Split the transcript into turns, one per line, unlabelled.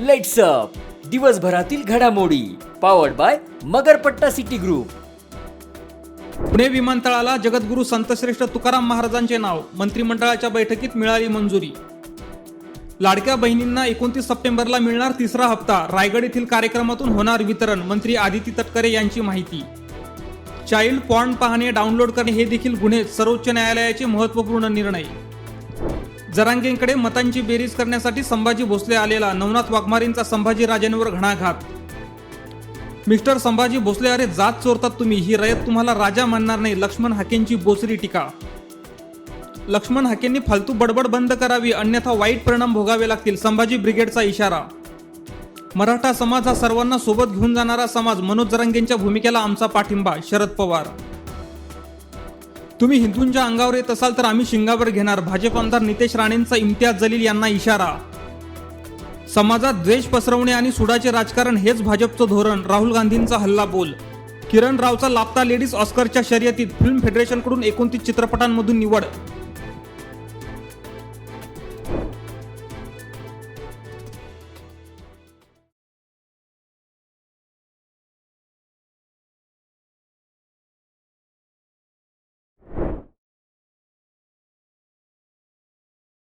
Let's up दिवसभरातील घडामोडी powered by Magarpatta city group
Pune विमानतळाला जगद्गुरू संतश्रेष्ठ तुकाराम महाराजांचे नाव मंत्रिमंडळाच्या बैठकीत मिळाली मंजुरी. लाडक्या बहिणींना एकोणतीस सप्टेंबरला मिळणार तिसरा हप्ता रायगड येथील कार्यक्रमातून होणार वितरण मंत्री आदिती तटकरे यांची माहिती. चाइल्ड पॉर्न पाहणे डाउनलोड करणे हे देखील गुन्हे सर्वोच्च न्यायालयाचे महत्त्वपूर्ण निर्णय. जरांगेंकडे मतांची बेरीज करण्यासाठी संभाजी भोसले आलेला नवनाथ वाघमारींचा संभाजी राजेंवर घणाघात. मिस्टर संभाजी भोसले अरे जात चोरतात तुम्ही ही रयत तुम्हाला राजा मानणार नाही. लक्ष्मण हाकेंची बोचरी टीका. लक्ष्मण हाकेंनी फालतू बडबड बंद करावी अन्यथा वाईट परिणाम भोगावे लागतील संभाजी ब्रिगेडचा इशारा. मराठा समाज हा सर्वांना सोबत घेऊन जाणारा समाज मनोज जरांगेंच्या भूमिकेला आमचा पाठिंबा शरद पवार. तुम्ही हिंदूंच्या अंगावर येत असाल तर आम्ही शिंगावर घेणार. भाजप आमदार नितेश राणेंचा इम्तियाज जलील यांना इशारा. समाजात द्वेष पसरवणे आणि सुडाचे राजकारण हेच भाजपचं धोरण. राहुल गांधींचा हल्ला बोल. किरण रावचा लापता लेडीज ऑस्करच्या शर्यतीत फिल्म फेडरेशनकडून एकोणतीस चित्रपटांमधून निवड.